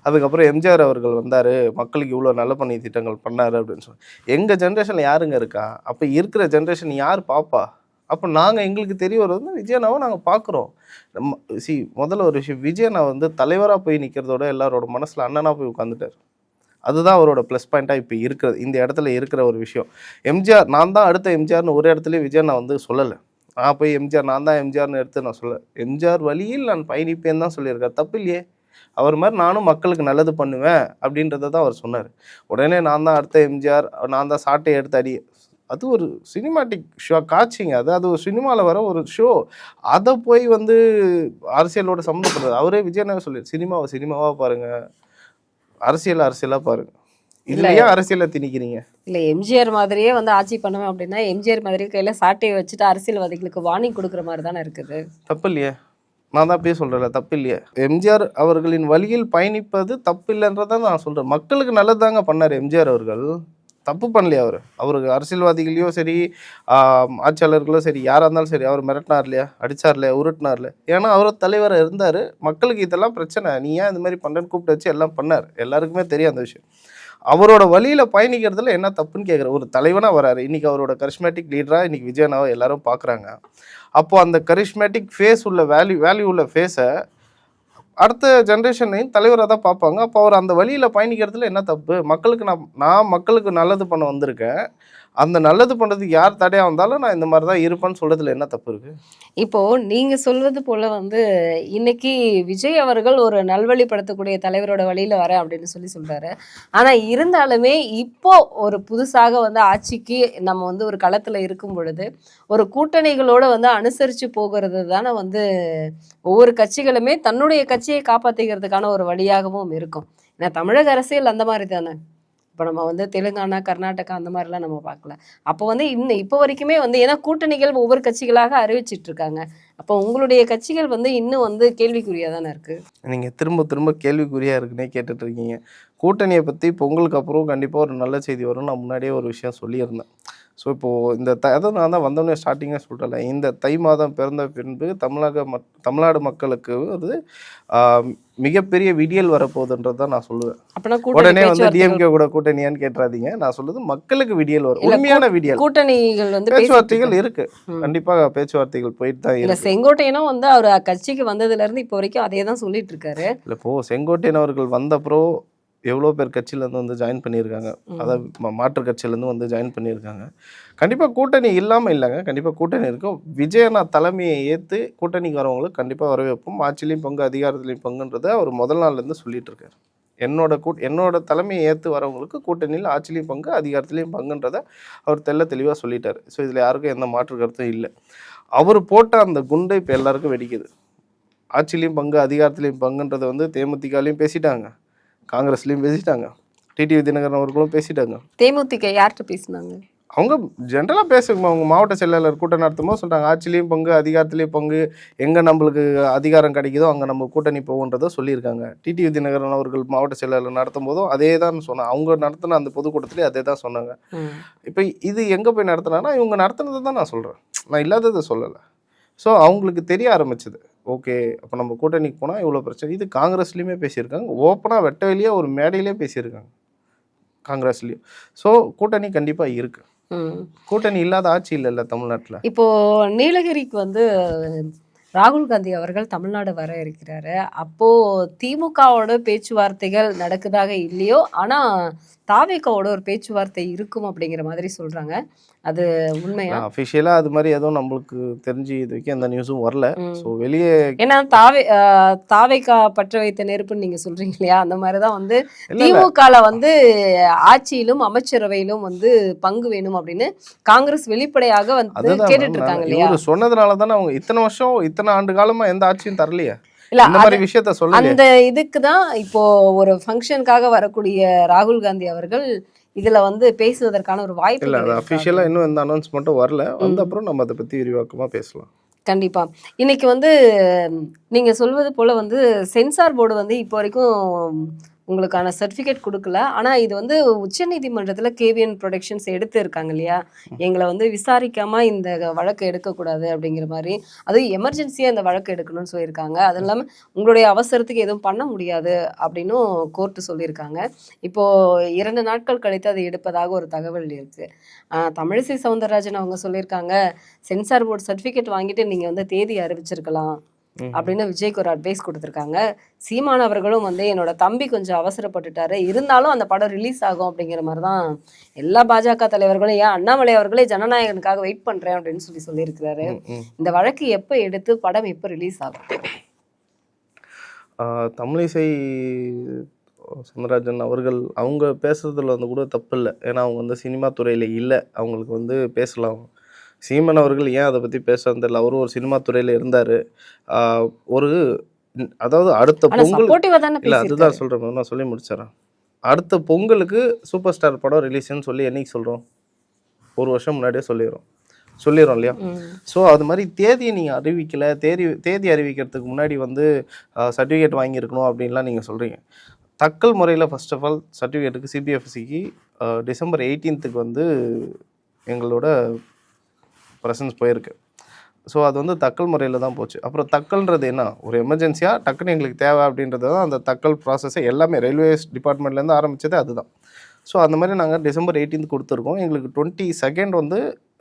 அதுக்கப்புறம் எம்ஜிஆர் அவர்கள் வந்தார். மக்களுக்கு இவ்வளோ நல்ல பண்ணி திட்டங்கள் பண்ணார் அப்படின்னு சொல்லி எங்கள் ஜென்ரேஷனில் யாருங்க இருக்கா? அப்போ இருக்கிற ஜென்ரேஷன் யார் பாப்பா? அப்போ நாங்கள் எங்களுக்கு தெரிய வர்றது வந்து விஜயனாவை நாங்கள் பார்க்குறோம் நம்ம சி முதல்ல ஒரு விஷயம் விஜயனா வந்து தலைவராக போய் நிற்கிறதோட எல்லாரோட மனசில் அண்ணனாக போய் உட்காந்துட்டார் அதுதான் அவரோட ப்ளஸ் பாயிண்ட்டாக இப்போ இருக்கிறது இந்த இடத்துல இருக்கிற ஒரு விஷயம். எம்ஜிஆர் நான் தான் அடுத்த எம்ஜிஆர்னு ஒரு இடத்துலயும் விஜய் நான் வந்து சொல்லலை. நான் போய் எம்ஜிஆர் நான் தான் எம்ஜிஆர்னு எடுத்து நான் சொல்ல எம்ஜிஆர் வழியில் நான் பயணிப்பேன் தான் சொல்லியிருக்கேன் தப்பு இல்லையே. அவர் மாதிரி நானும் மக்களுக்கு நல்லது பண்ணுவேன் அப்படின்றத தான் அவர் சொன்னார். உடனே நான் தான் அடுத்த எம்ஜிஆர் நான் தான் சாட்டை எடுத்து அடி அது ஒரு சினிமாட்டிக் ஷோ காட்சிங்க. அது அது ஒரு சினிமாவில் வர ஒரு ஷோ அதை போய் வந்து அரசியலோட சம்மந்தப்படுறது. அவரே விஜயநாயகம் சொல்லி சினிமாவை சினிமாவாக பாருங்க. அரசியல் அரசியலாக பாருங்க. இதுல ஏன் அரசியலை திணிக்கிறீங்க? இல்ல எம்ஜிஆர் மாதிரியே வந்து ஆட்சி பண்ணுவேன் அப்படின்னா எம்ஜிஆர் மாதிரி கையில சாட்டையை வச்சுட்டு அரசியல்வாதிகளுக்கு வார்னிங் கொடுக்குற மாதிரி தானே இருக்குது. தப்பு இல்லையே நான் தான் அப்படியே சொல்கிறேன்ல தப்பு இல்லையே எம்ஜிஆர் அவர்களின் வழியில் பயணிப்பது தப்பு இல்லைன்றதை நான் சொல்கிறேன் மக்களுக்கு நல்லதாங்க பண்ணார் எம்ஜிஆர் அவர்கள். தப்பு பண்ணலையா அவர். அவருக்கு அரசியல்வாதிகளையோ சரி ஆட்சியாளர்களோ சரி யாராக இருந்தாலும் சரி அவர் மிரட்டினார் இல்லையா அடிச்சார் இல்லையா உருட்டினார் இல்லையா ஏன்னா அவர் தலைவராக இருந்தார். மக்களுக்கு இதெல்லாம் பிரச்சனை. நீ ஏன் இந்த மாதிரி பண்ணுறேன்னு கூப்பிட்டு வச்சு எல்லாம் பண்ணார்? எல்லாருக்குமே தெரியும் அந்த விஷயம். அவரோட வழியில் பயணிக்கிறதுல என்ன தப்புன்னு கேட்குற ஒரு தலைவனாக வராரு. இன்றைக்கி அவரோட கரிஷ்மேட்டிக் லீடராக இன்றைக்கி விஜயனாவை எல்லாரும் பார்க்குறாங்க அப்போது அந்த கரிஷ்மேட்டிக் ஃபேஸ் உள்ள வேல்யூ வேல்யூ உள்ள ஃபேஸை அடுத்த ஜென்ரேஷனையும் தலைவராக தான் பார்ப்பாங்க. அப்போ அவர் அந்த வழியில் பயணிக்கிறதுல என்ன தப்பு? மக்களுக்கு நான் நான் மக்களுக்கு நல்லது பண்ண வந்திருக்கேன். அந்த நல்லது பண்ணுறது யார் தடையாக வந்தாலும் நான் இந்த மாதிரி தான் இருப்பேன்னு சொல்கிறதுல என்ன தப்பு இருக்குது இப்போது நீங்கள் சொல்வது போல் வந்து இன்னைக்கு விஜய் அவர்கள் ஒரு நல்வழிப்படுத்தக்கூடிய தலைவரோட வழியில் வரேன் அப்படின்னு சொல்லி சொல்கிறாரு ஆனால் இருந்தாலுமே இப்போ ஒரு புதுசாக வந்து ஆட்சிக்கு நம்ம வந்து ஒரு களத்தில் இருக்கும் பொழுது ஒரு கூட்டணிகளோடு வந்து அனுசரித்து போகிறது தானே வந்து ஒவ்வொரு கட்சிகளுமே தன்னுடைய கட்சியை காப்பாற்றிக்கிறதுக்கான ஒரு வழியாகவும் இருக்கும். ஏன்னா தமிழக அரசியல் அந்த மாதிரி தானே? இப்போ நம்ம வந்து தெலுங்கானா கர்நாடகா அந்த மாதிரிலாம் நம்ம பார்க்கல. அப்போ வந்து இன்னும் இப்போ வரைக்குமே வந்து ஏன்னா கூட்டணிகள் ஒவ்வொரு கட்சிகளாக அறிவிச்சிட்டு இருக்காங்க. அப்போ உங்களுடைய கட்சிகள் வந்து இன்னும் வந்து கேள்விக்குறியாக தானே இருக்குது நீங்கள் திரும்ப திரும்ப கேள்விக்குறியாக இருக்குன்னே கேட்டுட்டு இருக்கீங்க. கூட்டணியை பற்றி பொங்கலுக்கு அப்புறம் கண்டிப்பாக ஒரு நல்ல செய்தி வரும் நான் முன்னாடியே ஒரு விஷயம் சொல்லியிருந்தேன். ஸோ இப்போது இந்த த அதை நான் தான் வந்தோடனே ஸ்டார்டிங்காக சொல்லிட்டல இந்த தை மாதம் பிறந்த பின்பு தமிழக மக் தமிழ்நாடு மக்களுக்கு வந்து மிகப்பெரிய விடியல் வரப்போகுதுன்றது தான் நான் சொல்லுவேன். உடனே கூட்டணி வந்து டிஎம்கே கூட கூட்டணியான்னு கேட்டுறாதீங்க. நான் சொல்லுது மக்களுக்கு விடியல் வரும். உண்மையான விடியல். கூட்டணிகள் வந்து பேச்சுவார்த்தைகள். இருக்கு. கண்டிப்பாக பேச்சுவார்த்தைகள் போயிட்டு தான் இல்ல இருக்கு. செங்கோட்டையனும் வந்து அவர் கட்சிக்கு வந்ததுல இருந்து இப்போ வரைக்கும் அதே தான் சொல்லிட்டு இருக்காரு. இல்லை இப்போ செங்கோட்டையன் அவர்கள் வந்தப்புறம் எவ்வளோ பேர் கட்சியிலேருந்து வந்து ஜாயின் பண்ணியிருக்காங்க. அதாவது மா- மாற்றுக் கட்சியிலேருந்து வந்து ஜாயின் பண்ணியிருக்காங்க. கண்டிப்பாக கூட்டணி இல்லாமல் இல்லைங்க. கண்டிப்பாக கூட்டணி இருக்கும் விஜயனா தலைமையை ஏற்று கூட்டணிக்கு வரவங்களுக்கு கண்டிப்பாக வரவேற்போம் ஆட்சிலையும் பங்கு அதிகாரத்துலையும் பங்குன்றதை அவர் முதல் நாள்லேருந்து சொல்லிட்டு இருக்காரு. என்னோட கூட் என்னோட தலைமையை ஏற்று வரவங்களுக்கு கூட்டணியில் ஆட்சிலையும் பங்கு அதிகாரத்துலையும் பங்குன்றதை அவர் தெள்ள தெளிவாக சொல்லிட்டாரு. ஸோ இதில் யாருக்கும் எந்த மாற்று கருத்தும் இல்லை. அவர் போட்ட அந்த குண்டை இப்போ எல்லாருக்கும் வெடிக்குது. ஆட்சிலையும் பங்கு அதிகாரத்துலையும் பங்குன்றதை வந்து தேமுதிகலையும் பேசிட்டாங்க. காங்கிரஸ்லையும் பேசிட்டாங்க. டிடிவி தினகரன் அவர்களும் பேசிட்டாங்க. தேமுதிக யார்கிட்ட பேசினாங்க? அவங்க ஜென்ரலாக பேசுங்க. அவங்க மாவட்ட செயலாளர் கூட்டம் நடத்தும்போது சொல்கிறாங்க ஆட்சிலையும் பங்கு அதிகாரத்துலேயும் பங்கு எங்கே நம்மளுக்கு அதிகாரம் கிடைக்குதோ அங்கே நம்ம கூட்டணி போகுன்றதை சொல்லியிருக்காங்க. டிடிவி தினகரன் அவர்கள் மாவட்ட செயலாளர் நடத்தும் போதும் அதே தான் சொன்னாங்க. அவங்க நடத்தின அந்த பொதுக்கூட்டத்திலே அதே தான் சொன்னாங்க. இப்போ இது எங்கே போய் நடத்துனாங்கன்னா இவங்க நடத்துனதை தான் நான் சொல்கிறேன் நான் இல்லாததை சொல்லலை. ஸோ அவங்களுக்கு தெரிய ஆரம்பிச்சது. ஓகே அப்போ நம்ம கூட்டணிக்கு போனால் இவ்வளோ பிரச்சனை. இது காங்கிரஸ்லேயுமே பேசியிருக்காங்க. ஓப்பனாக வெட்ட வெளியே ஒரு மேடையிலே பேசியிருக்காங்க. காங்கிரஸ்லேயும். ஸோ கூட்டணி கண்டிப்பாக இருக்குது. கூட்டணி இல்லாத ஆட்சி இல்லைல்ல தமிழ்நாட்டில். இப்போ நீலகிரிக்கு வந்து ராகுல் காந்தி அவர்கள் தமிழ்நாடு வர இருக்கிறாரு. அப்போ திமுகவோட பேச்சுவார்த்தைகள் நடக்குதாக இல்லையோ? ஆனா தாவேக்காவோட ஒரு பேச்சுவார்த்தை இருக்கும் அப்படிங்கிற மாதிரி சொல்றாங்க. அது உண்மையா? அஃபிஷியலாக அது மாதிரி எதுவும் நம்மளுக்கு தெரிஞ்சு இது வரைக்கும் எந்த நியூஸும் வரல. ஸோ வெளியே ஏன்னா தாவே தாவேக்கா பற்ற வைத்த நெருப்புன்னு நீங்க சொல்றீங்க இல்லையா? அந்த மாதிரிதான் வந்து திமுகல வந்து ஆட்சியிலும் அமைச்சரவையிலும் வந்து பங்கு வேணும் அப்படின்னு காங்கிரஸ் வெளிப்படையாக வந்து கேட்டுட்டு இருக்காங்க இல்லையா? சொன்னதுனால தானே அவங்க இத்தனை வருஷம் இத்தனை ஆண்டு காலமா எந்த ஆட்சியும் தரலையே? இல்ல இந்த மாதிரி விஷயத்த சொல்லலையே? அந்த இதுக்கு தான் இப்போ ஒரு ஃபங்க்ஷனுக்காக வரக்கூடிய ராகுல் காந்தி அவர்கள் இதுல வந்து பேசுவதற்கான ஒரு வாய்ப்பு இல்ல அது கிடையாது. அஃபிஷியலாக இன்னும் எந்த அனௌன்ஸ்மெண்ட்டும் வரல. வந்த. அப்புறம் நம்ம அதை பத்தி விரிவாக்கமா பேசலாம். கண்டிப்பா. இன்னைக்கு வந்து நீங்க சொல்வது போல வந்து சென்சார் போர்டு வந்து இப்போ வரைக்கும் உங்களுக்கான சர்டிஃபிகேட் கொடுக்கல. ஆனால் இது வந்து உச்சநீதிமன்றத்தில் கேவிஎன் ப்ரொடக்ஷன்ஸ் எடுத்து இருக்காங்க இல்லையா? எங்களை வந்து விசாரிக்காமல் இந்த வழக்கு எடுக்கக்கூடாது அப்படிங்கிற மாதிரி. அதுவும் எமர்ஜென்சியாக இந்த வழக்கு எடுக்கணும்னு சொல்லியிருக்காங்க. அது இல்லாமல் உங்களுடைய அவசரத்துக்கு எதுவும் பண்ண முடியாது அப்படின்னும் கோர்ட்டு சொல்லியிருக்காங்க. இப்போது இரண்டு நாட்கள் கழித்து அதை எடுப்பதாக ஒரு தகவல் இருக்குது தமிழிசை சவுந்தரராஜன் அவங்க சொல்லியிருக்காங்க சென்சார் போர்டு சர்டிஃபிகேட் வாங்கிட்டு நீங்கள் வந்து தேதி அறிவிச்சிருக்கலாம். அப்படின்னு விஜய்க்கு ஒரு அட்வைஸ் கொடுத்துருக்காங்க. சீமான் அவர்களும் வந்து என்னோட தம்பி கொஞ்சம் அவசரப்பட்டுட்டாரு. இருந்தாலும் அந்த படம் ரிலீஸ் ஆகும் அப்படிங்கிற மாதிரி தான் எல்லா பாஜக தலைவர்களும் ஏன் அண்ணாமலை அவர்களே ஜனநாயகனுக்காக வெயிட் பண்றேன் அப்படின்னு சொல்லி சொல்லியிருக்கிறாரு. இந்த வழக்கு எப்போ எடுத்து படம் எப்போ ரிலீஸ் ஆகும்? தமிழிசை சவுந்தரராஜன் அவர்கள் அவங்க பேசுறதுல வந்து கூட தப்பு இல்லை. ஏன்னா அவங்க வந்து சினிமா துறையில் இல்லை. அவங்களுக்கு வந்து பேசலாம். சீமன் அவர்கள் ஏன் அதை பற்றி பேசுறது தெரியல அவரும் ஒரு சினிமா துறையில் இருந்தார். ஒரு அதாவது அடுத்த பொங்கல் இல்லை அதுதான். சொல்கிறேன் நான் சொல்லி முடிச்சிடறேன். அடுத்த பொங்கலுக்கு சூப்பர் ஸ்டார் படம் ரிலீஸ்னு சொல்லி என்னைக்கு சொல்கிறோம் ஒரு வருஷம் முன்னாடியே சொல்லிடுறோம். சொல்லிடுறோம் இல்லையா. ஸோ அது மாதிரி தேதியை நீங்கள் அறிவிக்கலை. தேதி தேதி அறிவிக்கிறதுக்கு முன்னாடி வந்து சர்டிஃபிகேட் வாங்கியிருக்கணும் அப்படின்லாம் நீங்கள் சொல்கிறீங்க தக்கல் முறையில் ஃபர்ஸ்ட் ஆஃப் ஆல் சர்டிஃபிகேட்டுக்கு சிபிஎஃப்சிக்கு டிசம்பர் எயிட்டீன்த்துக்கு வந்து எங்களோட ப்ரெசன்ஸ் போயிருக்கு. ஸோ அது வந்து தக்கல் முறையில் தான் போச்சு. அப்புறம் தக்கல்ன்றது என்ன? ஒரு எமர்ஜென்சியாக டக்குன்னு எங்களுக்கு தேவை அப்படின்றது தான் அந்த தக்கல் ப்ராசஸை எல்லாமே ரயில்வேஸ் டிபார்ட்மெண்ட்லேருந்து ஆரம்பிச்சது அதுதான். ஸோ அந்த மாதிரி நாங்கள் டிசம்பர் 18th கொடுத்துருக்கோம். எங்களுக்கு டுவெண்ட்டி செகண்ட் வந்து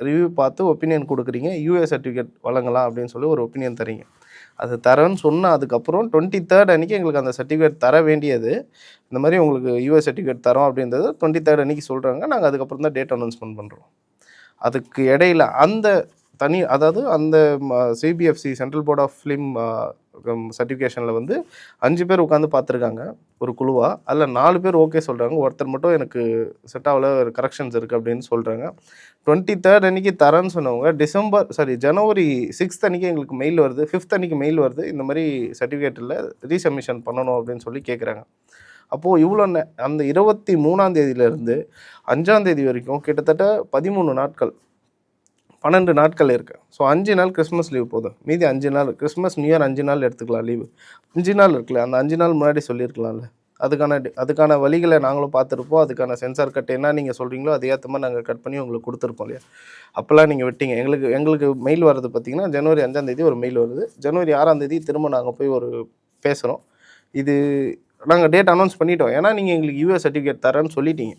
ரிவ்யூ பார்த்து ஒப்பீனியன் கொடுக்குறீங்க. யூஏ சர்டிஃபிகேட் வழங்கலாம் அப்படின்னு சொல்லி ஒரு ஒப்பீனியன் தரீங்க. அது தரேன்னு சொன்ன அதுக்கப்புறம் டுவெண்ட்டி தேர்ட் அன்றைக்கி எங்களுக்கு அந்த சர்டிஃபிகேட் தர வேண்டியது. இந்த மாதிரி உங்களுக்கு யூஏ சர்டிஃபிகேட் தரோம் அப்படின்றது டுவெண்ட்டி தேர்ட் அன்றைக்கி சொல்கிறாங்க நாங்கள் அதுக்கப்புறம் தான் டேட் அனௌன்ஸ்மெண்ட் பண்ணுறோம் அதுக்கு இடையில அந்த தனி அதாவது அந்த CBFC central board of film சர்டிஃபிகேஷனில் வந்து அஞ்சு பேர் உட்காந்து பார்த்துருக்காங்க ஒரு குழுவாக அதில் நாலு பேர் ஓகே சொல்கிறாங்க ஒருத்தர் மட்டும் எனக்கு செட் ஆகல ஒரு கரெக்ஷன்ஸ் இருக்குது அப்படின்னு சொல்கிறாங்க டுவெண்ட்டி தேர்ட் அன்னைக்கு தரேன்னு சொன்னவங்க டிசம்பர் சாரி ஜனவரி சிக்ஸ்த் அன்னைக்கு எங்களுக்கு மெயில் வருது. ஃபிஃப்த் அன்னைக்கு மெயில் வருது. இந்த மாதிரி சர்டிஃபிகேட்டில் ரீசப்மிஷன் பண்ணணும் அப்படின்னு சொல்லி கேட்குறாங்க அப்போது இவ்வளோ நே- அந்த இருபத்தி மூணாம் தேதியிலேருந்து அஞ்சாம் தேதி வரைக்கும் கிட்டத்தட்ட பதிமூணு நாட்கள் பன்னெண்டு நாட்கள் இருக்குது ஸோ அஞ்சு நாள் கிறிஸ்மஸ் லீவ் போதும். மீதி அஞ்சு நாள் கிறிஸ்மஸ் நியூ இயர் அஞ்சு நாள் எடுத்துக்கலாம் லீவு. அஞ்சு நாள் இருக்குல்ல அந்த அஞ்சு நாள் முன்னாடி சொல்லியிருக்கலாம்ல. அதுக்கான அதுக்கான வழிகளை நாங்களும் பார்த்துருப்போம். அதுக்கான சென்சார் கட் என்ன நீங்கள் சொல்கிறீங்களோ அதே ஏற்ற மாதிரி நாங்கள் கட் பண்ணி உங்களுக்கு கொடுத்துருப்போம் இல்லையா? அப்போல்லாம் நீங்கள் விட்டீங்க. எங்களுக்கு எங்களுக்கு மெயில் வர்றது பார்த்தீங்கன்னா ஜனவரி அஞ்சாம் தேதி ஒரு மெயில் வருது. ஜனவரி ஆறாம் தேதி திரும்ப நாங்கள் போய் ஒரு பேசுகிறோம் இது நாங்கள் டேட் அனௌன்ஸ் பண்ணிட்டோம். ஏன்னா நீங்கள் எங்களுக்கு யூஏ சர்டிஃபிகேட் தரேன்னு சொல்லிட்டீங்க.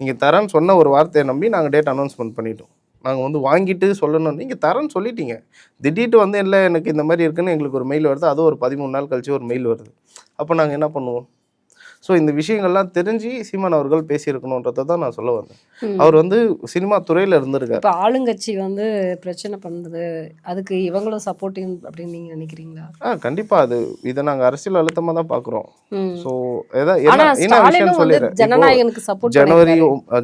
நீங்கள் தரேன்னு சொன்ன ஒரு வார்த்தையை நம்பி நாங்கள் டேட் அனௌன்ஸ்மெண்ட் பண்ணிட்டோம். நாங்கள் வந்து வாங்கிட்டு சொல்லணும் நீங்கள் தரேன்னு சொல்லிட்டீங்க. திடீர்ட்டு வந்து இல்லை எனக்கு இந்த மாதிரி இருக்குன்னு எங்களுக்கு ஒரு மெயில் வருது. அதுவும் ஒரு பதிமூணு நாள் கழிச்சு ஒரு மெயில் வருது. அப்போ நாங்கள் என்ன பண்ணுவோம்? ஸோ இந்த விஷயங்கள்லாம் தெரிஞ்சு சீமான் அவர்கள் பேசியிருக்கணுன்றதை தான் நான் சொல்ல வந்தேன். அவர் வந்து சினிமா துறையில் இருந்திருக்காரு. இப்ப ஆளுங்கட்சி வந்து பிரச்சனை பண்ணுது. அதுக்கு இவங்களும் சப்போர்ட்டிவ் அப்படின்னு நீங்க நினைக்கிறீங்களா? ஆ கண்டிப்பாக அது இதை நாங்கள் அரசியல் அழுத்தமாக தான் பார்க்குறோம். ஸோ ஆனா என்ன விஷயம் சொல்லிடுறேன். இப்போ ஜனநாயகனுக்கு சப்போர்ட் ஜனவரி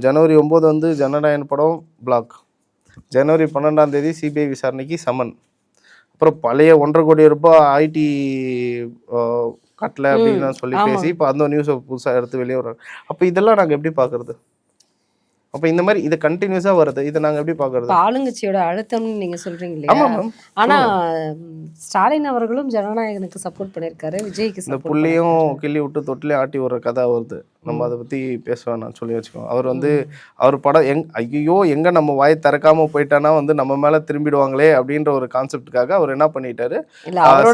ஜனவரி ஒம்பது வந்து ஜனநாயகன் படம் பிளாக் ஜனவரி பன்னெண்டாம் தேதி சிபிஐ விசாரணைக்கு சமன். அப்புறம் பழைய ஒன்றரை கோடி ரூபாய் ஐடி கட்டல அப்படின்னு சொல்லி. பேசி இப்போ அந்த நியூஸை புதுசாக எடுத்து வெளியே வர்றாங்க அப்போ இதெல்லாம் நாங்கள் எப்படி பார்க்கறது அப்போ இந்த மாதிரி இது கண்டினியூஸாக வருது. இதை நாங்கள் எப்படி பார்க்கறது? ஆளுங்கட்சியோட அழுத்தம்னு நீங்க சொல்றீங்க ஆமாம் இல்லையா? மேம் ஆனா ம், ஸ்டாலின் அவர்களும் ஜனநாயகனுக்கு சப்போர்ட் பண்ணிருக்காரு விஜய்க்கு இந்த புள்ளையும் கிள்ளி விட்டு தொட்டிலையும் ஆட்டி விடுற கதை வருது. நம்ம அதை பத்தி பேச வேணாம் சொல்லி வச்சுக்கோம் அவர் வந்து அவர் படம் எங் ஐயோ எங்க நம்ம வாய் திறக்காம போயிட்டானா வந்து நம்ம மேல திரும்பிடுவாங்களே அப்படின்ற ஒரு கான்செப்டுக்காக அவர் என்ன பண்ணிட்டாரு?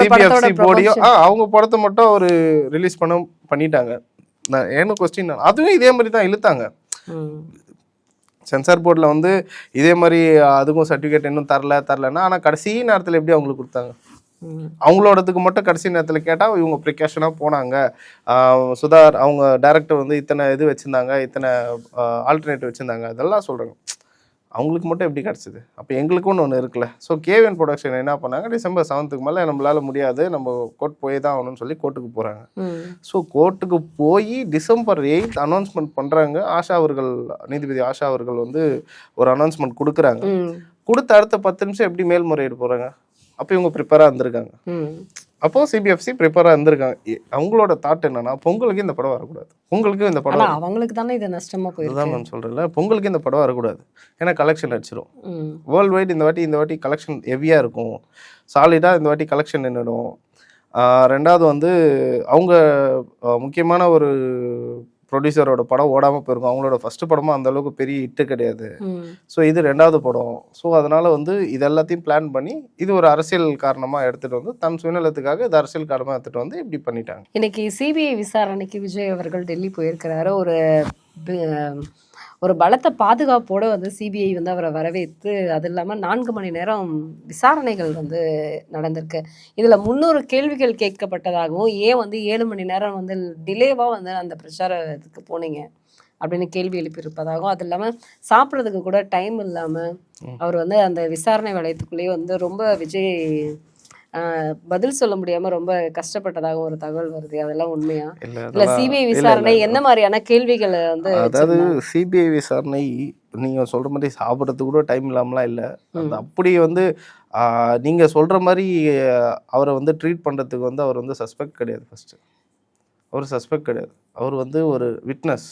சிபிஎஃப்சி போடியும். ஆ அவங்க படத்தை மட்டும் அவர் ரிலீஸ் பண்ண பண்ணிட்டாங்க. நான் ஏன்னு கொஸ்டின் அதுவும் இதே மாதிரி தான் இழுத்தாங்க. சென்சார் போர்டில் வந்து இதே மாதிரி அதுக்கும் சர்டிஃபிகேட் இன்னும் தரல தரலன்னா ஆனால் கடைசி நேரத்தில் எப்படி அவங்களுக்கு கொடுத்தாங்க. அவங்களோடதுக்கு மட்டும் கடைசி நேரத்தில் கேட்டால் இவங்க ப்ரிகாஷனாக போனாங்க. சுதார் அவங்க டேரக்டர் வந்து இத்தனை இது வச்சுருந்தாங்க இத்தனை ஆல்டர்னேட்டிவ் வச்சுருந்தாங்க அதெல்லாம் சொல்கிறாங்க அவங்களுக்கு மட்டும் எப்படி கிடச்சிது? அப்போ எங்களுக்குன்னு ஒன்று இருக்குல்ல. ஸோ கேவிஎன் ப்ரொடக்ஷன் என்ன பண்ணாங்க? டிசம்பர் செவன்த்துக்கு மேலே நம்மளால முடியாது. நம்ம கோர்ட் போய் தான் ஆகணும்னு சொல்லி கோர்ட்டுக்கு போகிறாங்க. ஸோ கோர்ட்டுக்கு போய் டிசம்பர் எயித் அனௌன்ஸ்மெண்ட் பண்ணுறாங்க ஆஷா அவர்கள் நீதிபதி ஆஷா அவர்கள் வந்து ஒரு அனௌன்ஸ்மெண்ட் கொடுக்குறாங்க. கொடுத்த அடுத்த பத்து நிமிஷம் எப்படி மேல்முறையீடு போகிறாங்க அப்போ இவங்க ப்ரிப்பேராக இருந்திருக்காங்க. அப்போ சிபிஎஃப்சி ப்ரிப்பேராக இருந்திருக்காங்க. அவங்களோட தாட் என்னன்னா பொங்கலுக்கு இந்த படம் வரக்கூடாது. பொங்கலுக்கு இந்த படம் அவங்களுக்கு தானே இது நஷ்டமா போயிருக்கு. நான் சொல்கிறேன்ல பொங்கலுக்கு இந்த படம் வரக்கூடாது. ஏன்னா கலெக்ஷன் அடிச்சிடும். வேர்ல்டு வைட் இந்த வாட்டி இந்த வாட்டி கலெக்ஷன் ஹெவியாக இருக்கும். சாலிடாக இந்த வாட்டி கலெக்ஷன் நின்றுடும் ரெண்டாவது வந்து அவங்க முக்கியமான ஒரு ப்ரொடியூசரோட படம் ஓடாமல் போயிருக்கும். அவங்களோட ஃபர்ஸ்ட் படமும் அந்த அளவுக்கு பெரிய ஹிட்டு கிடையாது. ஸோ இது ரெண்டாவது படம். ஸோ அதனால வந்து இது எல்லாத்தையும் பிளான் பண்ணி இது ஒரு அரசியல் காரணமாக எடுத்துகிட்டு வந்து தன் சுயநலத்துக்காக இது அரசியல் காரணமாக எடுத்துகிட்டு வந்து இப்படி பண்ணிட்டாங்க. இன்னைக்கு சிபிஐ விசாரணைக்கு விஜய் அவர்கள் டெல்லி போயிருக்கிறாரு. ஒரு ஒரு பலத்த பாதுகாப்போட வந்து சிபிஐ வந்து அவரை வரவேற்று அது இல்லாமல் நான்கு மணி நேரம் விசாரணைகள் வந்து நடந்திருக்கு இதில் முந்நூறு கேள்விகள் கேட்கப்பட்டதாகவும் ஏன் வந்து ஏழு மணி நேரம் வந்து டிலேவாக வந்து அந்த பிரச்சார இதுக்கு போனீங்க அப்படின்னு கேள்வி எழுப்பியிருப்பதாகவும் அது இல்லாமல் சாப்பிட்றதுக்கு கூட டைம் இல்லாமல். அவர் வந்து அந்த விசாரணை வளையத்துக்குள்ளேயே வந்து ரொம்ப விஜய் பதில் சொல்ல முடியாம ரொம்ப கஷ்டப்பட்டதாக ஒரு தகவல் வருது. அதெல்லாம் உண்மையா? இல்ல சிபிஐ விசாரணை. என்ன மாதிரியான கேள்விகளை வந்து அதாவது? சிபிஐ விசாரணை நீங்க சொல்ற மாதிரி சாப்பிட்றதுக்கு கூட டைம் இல்லாமலாம் இல்லை. அந்த அப்படி வந்து ஆஹ், நீங்க சொல்ற மாதிரி அவரை வந்து ட்ரீட் பண்றதுக்கு வந்து அவர் வந்து சஸ்பெக்ட் கிடையாது ஃபர்ஸ்ட் அவர் சஸ்பெக்ட் கிடையாது. அவர் வந்து ஒரு விட்னஸ்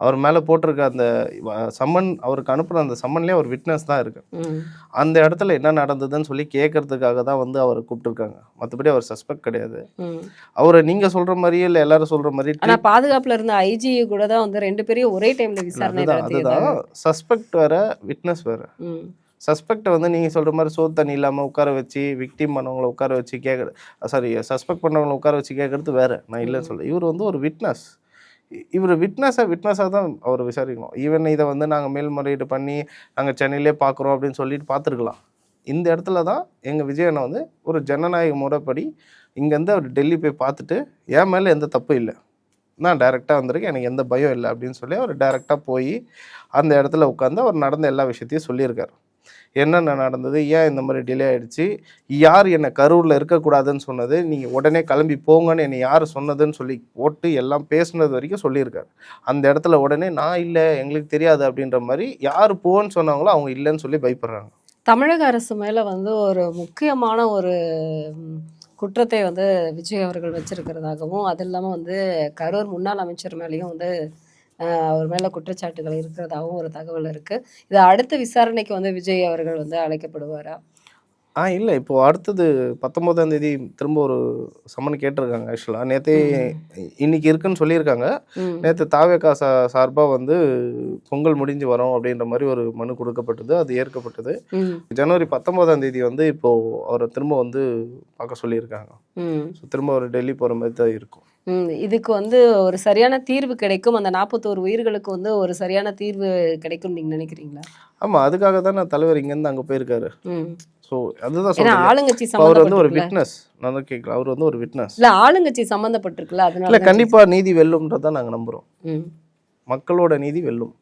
அவர் மேலே போட்டிருக்க அந்த சம்மன் அவருக்கு அனுப்புன அந்த சம்மன்லேயே ஒரு விட்னஸ் தான் இருக்கு. அந்த இடத்துல என்ன நடந்ததுன்னு சொல்லி கேட்கறதுக்காக தான் வந்து அவரை கூப்பிட்டுருக்காங்க. மற்றபடி அவர் சஸ்பெக்ட் கிடையாது. அவரை நீங்க சொல்ற மாதிரியே இல்லை எல்லாரும் சொல்ற மாதிரி ஆனா பாதுகாப்புல இருந்த ஐஜி கூட தான் வந்து ரெண்டு பேரையும் ஒரே டைம்ல விசாரணை அதுதான் சஸ்பெக்ட் வேற விட்னஸ் வேற. சஸ்பெக்டை வந்து நீங்கள் சொல்கிற மாதிரி சோறு தண்ணி இல்லாமல் உட்கார வச்சு விக்டிம் பண்ணவங்கள உட்கார வச்சு கேட்குற சாரி சஸ்பெக்ட் பண்ணவங்கள உட்கார வச்சு கேட்குறது வேற. நான் இல்லைன்னு சொல்ல இவர் வந்து ஒரு விட்னஸ் இவர் விட்னஸை விட்னஸாக தான் அவர் விசாரிக்கணும். ஈவன் இதை வந்து நாங்கள் மேல்முறையீடு பண்ணி நாங்கள் சென்னையிலே பார்க்குறோம் அப்படின்னு சொல்லிட்டு பார்த்துருக்கலாம். இந்த இடத்துல தான் எங்கள் விஜயனை வந்து ஒரு ஜனநாயக முறைப்படி இங்கேருந்து அவர் டெல்லி போய் பார்த்துட்டு என் மேலே எந்த தப்பும் இல்லை. நான் டைரெக்டாக வந்திருக்கேன். எனக்கு எந்த பயம் இல்லை. அப்படின்னு சொல்லி அவர் டைரெக்டாக போய் அந்த இடத்துல உட்காந்து அவர் நடந்த எல்லா விஷயத்தையும் சொல்லியிருக்காரு. என்னென்ன நடந்தது ஏன் இந்த மாதிரி டிலே ஆகிடுச்சு யார் என்னை கரூரில் இருக்கக்கூடாதுன்னு சொன்னது நீங்கள் உடனே கிளம்பி போங்கன்னு என்னை யார் சொன்னதுன்னு சொல்லி போட்டு எல்லாம் பேசுனது வரைக்கும் சொல்லியிருக்காரு. அந்த இடத்துல உடனே நான் இல்லை எங்களுக்கு தெரியாது அப்படின்ற மாதிரி யார் போன்னு சொன்னாங்களோ அவங்க இல்லைன்னு சொல்லி பயப்படுறாங்க. தமிழக அரசு மேலே வந்து ஒரு முக்கியமான ஒரு குற்றத்தை வந்து விஜய் அவர்கள் வச்சிருக்கிறதாகவும் அது இல்லாமல் வந்து கரூர் முன்னாள் அமைச்சர் மேலேயும் வந்து அவர் மேலே குற்றச்சாட்டுகள் இருக்கிறதாகவும் ஒரு தகவல் இருக்குது இது அடுத்த விசாரணைக்கு வந்து விஜய் அவர்கள் வந்து அழைக்கப்படுவாரா? ஆ இல்லை. இப்போ அடுத்தது பத்தொம்போதாம் தேதி திரும்ப ஒரு சம்மன் கேட்டிருக்காங்க ஆக்சுவலாக நேற்றே இன்னைக்கு இருக்குன்னு சொல்லியிருக்காங்க. நேற்று தாவேக்கா சா சார்பாக வந்து பொங்கல் முடிஞ்சு வரோம் அப்படின்ற மாதிரி ஒரு மனு கொடுக்கப்பட்டது. அது ஏற்கப்பட்டது. ஜனவரி பத்தொம்போதாம் தேதி வந்து இப்போ அவரை திரும்ப வந்து பார்க்க சொல்லியிருக்காங்க. ஸோ திரும்ப அவர் டெல்லி போகிற மாதிரி தான் இருக்கும். இதுக்கு வந்து ஒரு சரியான தீர்வு கிடைக்கும். அந்த நாற்பத்தோரு உயிர்களுக்கு வந்து ஒரு சரியான தீர்வு கிடைக்கும் நீங்க நினைக்கிறீங்களா? ஆமாம் அதுக்காக தான் நான் தலைவர் இங்கேருந்து அங்கே போயிருக்காரு. ஸோ அதுதான் சொல்றேன். ஆளுங்கட்சி அவர் வந்து ஒரு விட்னஸ். நான் தான் கேட்குறேன் அவர் வந்து ஒரு விட்னஸ். இல்ல ஆளுங்கட்சி சம்மந்தப்பட்டிருக்குல்ல அதனால இல்லை கண்டிப்பாக நீதி வெல்லும்ன்றதை நாங்கள் நம்புகிறோம். மக்களோட நீதி வெல்லும்.